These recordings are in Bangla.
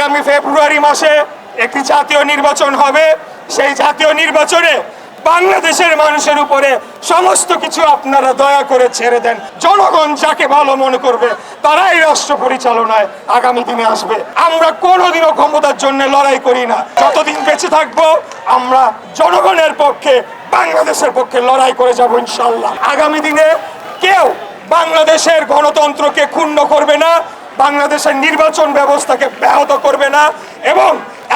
আগামী ফেব্রুয়ারি মাসে একটি জাতীয় নির্বাচন হবে। সেই জাতীয় নির্বাচনে বাংলাদেশের মানুষের উপরে সমস্ত কিছু আপনারা দয়া করে ছেড়ে দেন। জনগণ যাকে ভালো মনে করবে, তারাই রাষ্ট্র পরিচালনায় আগামী দিনে আসবে। আমরা কোনোদিনও ক্ষমতার জন্য লড়াই করি না। যতদিন বেঁচে থাকব, আমরা জনগণের পক্ষে, বাংলাদেশের পক্ষে লড়াই করে যাব ইনশাল্লাহ আগামী দিনে কেউ বাংলাদেশের গণতন্ত্রকে ক্ষুণ্ণ করবে না। বাংলাদেশের নির্বাচন ব্যবস্থাকে ব্যাহত করবে না এবং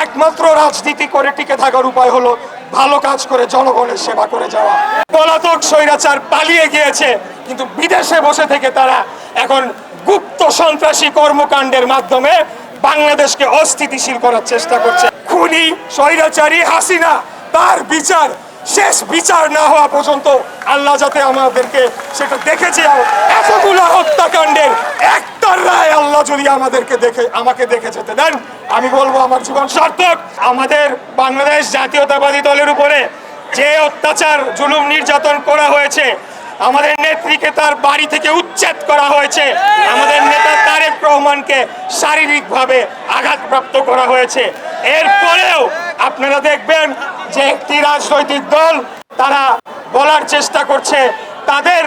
একমাত্র রাজনীতি করে টিকে থাকার উপায় হলো ভালো কাজ করে জনগণের সেবা করে যাওয়া। পলাতক স্বৈরাচার পালিয়ে গিয়েছে, কিন্তু বিদেশে বসে থেকে তারা এখন গুপ্ত সন্ত্রাসী কর্মকাণ্ডের মাধ্যমে বাংলাদেশকে অস্থিতিশীল করার চেষ্টা করছে। খুনি, স্বৈরাচারী হাসিনা, তার বিচার, শেষ বিচার না হওয়া পর্যন্ত আল্লাহ যাতে আমাদেরকে সেটা দেখেছে। এতগুলো হত্যাকাণ্ডের একটার রায় আল্লাহ যদি আমাদেরকে দেখে, আমাকে দেখে যেতে দেন, আমি বলব আমার জীবন সার্থক। আমাদের বাংলাদেশ জাতীয়তাবাদী দলের উপরে যে অত্যাচার, জুলুম নির্যাতন করা হয়েছে, আমাদের নেত্রীকে তার বাড়ি থেকে উচ্ছেদ করা হয়েছে, আমাদের নেতা তারেক রহমানকে শারীরিকভাবে আঘাতপ্রাপ্ত করা হয়েছে। এরপরেও আপনারা দেখবেন যে একটি রাজনৈতিক দল, তারা বলার চেষ্টা করছে, তাদের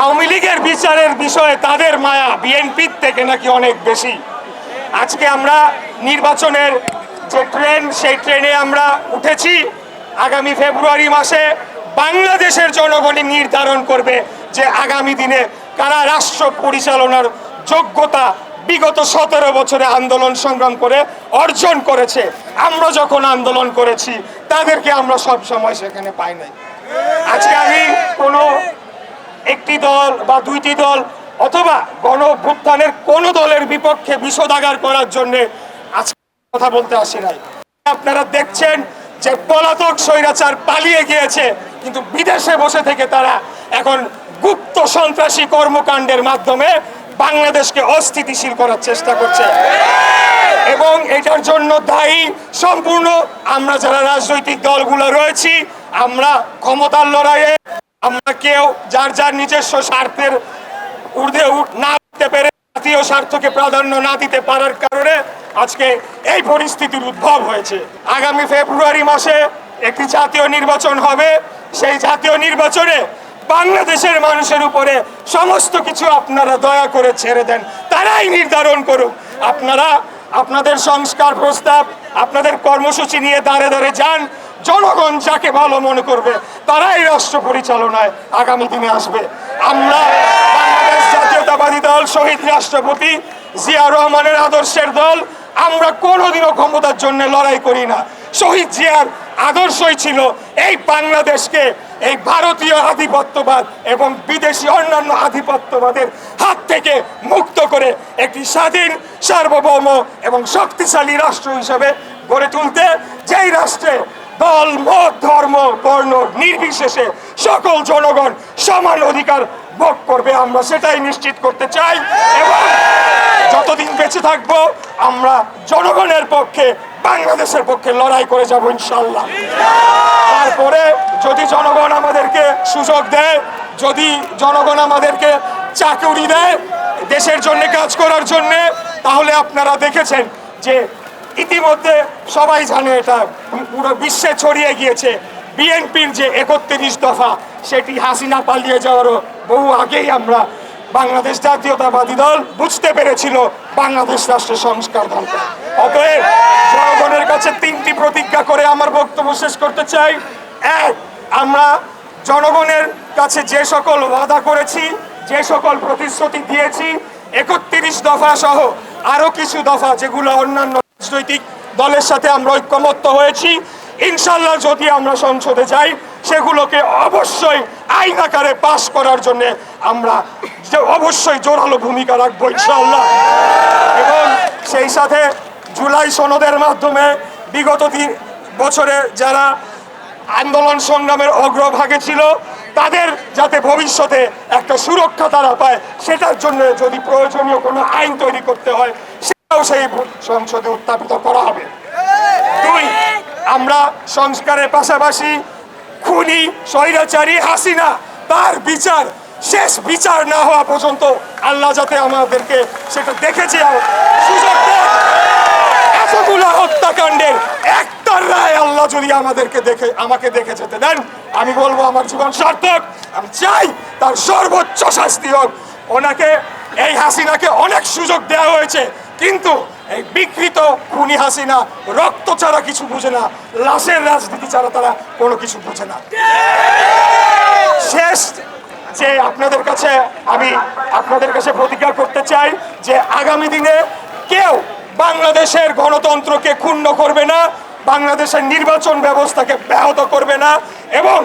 আওয়ামী লীগের বিচারের বিষয়ে তাদের মায়া বিএনপির থেকে নাকি অনেক বেশি। আজকে আমরা নির্বাচনের যে ট্রেন, সেই ট্রেনে আমরা উঠেছি। আগামী ফেব্রুয়ারি মাসে বাংলাদেশের জনগণই নির্ধারণ করবে যে আগামী দিনে কারা রাষ্ট্র পরিচালনার যোগ্যতা বিগত সতেরো বছরে আন্দোলন সংগ্রাম করে অর্জন করেছে, আমরা যখন আন্দোলন করেছি, তাদেরকে আমরা সব সময় সেখানে পাই নাই। আজকে আমি কোনো একটি দল বা দুইটি দল অথবা গণ অভ্যুত্থানের কোনো দলের বিপক্ষে বিষোদাগার করার জন্য আজকে কথা বলতে আসি নাই। আপনারা দেখছেন যে পলাতক স্বৈরাচার পালিয়ে গিয়েছে, কিন্তু বিদেশে বসে থেকে তারা এখন গুপ্ত সন্ত্রাসী কর্মকাণ্ডের মাধ্যমে বাংলাদেশকে অস্থিতিশীল করার চেষ্টা করছে। এবং এটার জন্য দায়ী সম্পূর্ণ আমরা যারা রাজনৈতিক দলগুলো রয়েছি, আমরা ক্ষমতার লড়াইয়ে আমরা কেউ যার যার নিজস্ব স্বার্থের ঊর্ধ্বে না উঠতে পেরে জাতীয় স্বার্থকে প্রাধান্য না দিতে পারার কারণে আজকে এই পরিস্থিতির উদ্ভব হয়েছে। আগামী ফেব্রুয়ারি মাসে একটি জাতীয় নির্বাচন হবে। সেই জাতীয় নির্বাচনে বাংলাদেশের মানুষের উপরে সমস্ত কিছু আপনারা দয়া করে ছেড়ে দেন। তারাই নির্ধারণ করুক। আপনারা, আপনাদের সংস্কার প্রস্তাব, আপনাদের কর্মসূচি নিয়ে দাঁড়ে দাঁড়ে যান। জনগণ যাকে ভালো মনে করবে, তারাই রাষ্ট্র পরিচালনায় আগামী দিনে আসবে। আমরা বাংলাদেশ জাতীয়তাবাদী দল, শহীদ রাষ্ট্রপতি জিয়া রহমানের আদর্শের দল, আমরা কোনোদিনও ক্ষমতার জন্য লড়াই করি না। শহীদ জিয়ার আদর্শই ছিল এই বাংলাদেশকে এই ভারতীয় আধিপত্যবাদ এবং বিদেশি অন্যান্য আধিপত্যবাদের হাত থেকে মুক্ত করে একটি স্বাধীন, সার্বভৌম এবং শক্তিশালী রাষ্ট্র হিসেবে গড়ে তুলতে যেই রাষ্ট্রে দল মত, ধর্ম, বর্ণ নির্বিশেষে সকল জনগণ সমান অধিকার ভোগ করবে। আমরা সেটাই নিশ্চিত করতে চাই এবং যতদিন বেঁচে থাকব, আমরা জনগণের পক্ষে, বাংলাদেশের পক্ষে লড়াই করে যাব ইনশাল্লাহ তারপরে যদি জনগণ আমাদেরকে সুযোগ দেয়, যদি জনগণ আমাদেরকে চাকরি দেয় দেশের জন্য, কাজ করার জন্য, তাহলে আপনারা দেখেছেন যে ইতিমধ্যে সবাই জানে এটা, পুরো বিশ্বে ছড়িয়ে গিয়েছে। বিএনপির যে একত্রিশ দফা, সেটি হাসিনা পালিয়ে যাওয়ারও বহু আগেই আমরা বাংলাদেশ জাতীয়তাবাদী দল বুঝতে পেরেছিল বাংলাদেশ রাষ্ট্র সংস্কার দরকার। অতএব জনগণের কাছে তিনটি প্রতিজ্ঞা করে আমার বক্তব্য শেষ করতে চাই। এক, আমরা জনগণের কাছে যে সকল ওয়াদা করেছি, যে সকল প্রতিশ্রুতি দিয়েছি, একত্রিশ দফা সহ আরও কিছু দফা, যেগুলো অন্যান্য রাজনৈতিক দলের সাথে আমরা ঐক্যমত্য হয়েছি। ইনশাল্লাহ যদি আমরা সংসদে যাই, সেগুলোকে অবশ্যই আইন আকারে পাশ করার জন্য আমরা যে অবশ্যই জোরালো ভূমিকা রাখব ইনশাল্লাহ এবং সেই সাথে জুলাই সনদের মাধ্যমে বিগত তিন বছরে যারা আন্দোলন সংগ্রামের অগ্রভাগে ছিল, তাদের যাতে ভবিষ্যতে একটা সুরক্ষা তারা পায়, সেটার জন্য যদি প্রয়োজনীয় কোনো আইন তৈরি করতে হয় সেই সংসদে উত্থাপিত করা হবে। দুই, আমরা সংস্কারের পাশাপাশি খুনি, স্বৈরাচারী হাসিনা, তার বিচার, শেষ বিচার না হওয়া পর্যন্ত আল্লাহ যাতে আমাদেরকে সেটা দেখেছে সুযোগ হত্যাকাণ্ডের একটার রায় আল্লাহ যদি আমাদেরকে দেখে, আমাকে দেখে যেতে দেন, আমি বলব আমার জীবন সার্থক। আমি চাই তার সর্বোচ্চ শাস্তি হোক। ওনাকে, এই হাসিনাকে অনেক সুযোগ দেওয়া হয়েছে। কিন্তু এই বিকৃত খুনি হাসিনা, রক্ত ছাড়া কিছু বুঝে না, লাশের রাজনীতি ছাড়া তারা কোনো কিছু বুঝে না। শেষ যে আপনাদের কাছে আমি আপনাদের কাছে প্রতিজ্ঞা করতে চাই যে আগামী দিনে কেউ বাংলাদেশের গণতন্ত্রকে ক্ষুণ্ণ করবে না, বাংলাদেশের নির্বাচন ব্যবস্থাকে ব্যাহত করবে না, এবং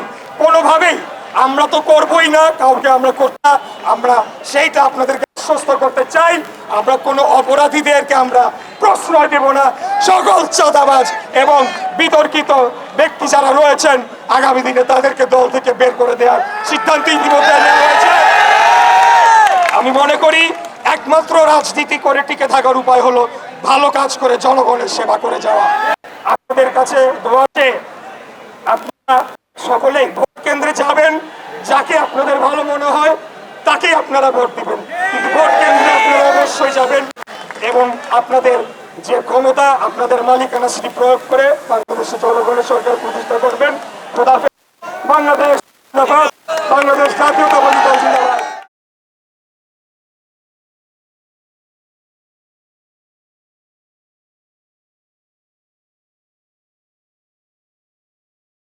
কোনোভাবেই আমরা তো করবই না, কাউকে আমরা করতে আমরা সেইটা আপনাদেরকে আশ্বস্ত করতে চাই, আমরা কোনো অপরাধীদেরকে আমরা প্রশ্রয় দেব না। সকল চাঁদাবাজ এবং বিতর্কিত ব্যক্তি যারা রয়েছেন, আগামী দিনে তাদেরকে দল থেকে বের করে দেওয়ার সিদ্ধান্ত ইতিমধ্যে নেওয়া হয়েছে। আমি মনে করি, একমাত্র রাজনীতি করে টিকে থাকার উপায় হলো ভালো কাজ করে জনগণের সেবা করে যাওয়া। আপনাদের কাছে আপনারা সকলেই ভোট কেন্দ্রে যাবেন, যাকে আপনাদের ভালো মনে হয় তাকেই আপনারা ভোট দিবেন। কিন্তু ভোট কেন্দ্রে আপনারা অবশ্যই যাবেন এবং আপনাদের যে ক্ষমতা, আপনাদের মালিকানা সেটি প্রয়োগ করে বাংলাদেশের জনগণের সরকার প্রতিষ্ঠা করবেন। বাংলাদেশ বাংলাদেশ জাতীয়তাবাদী দল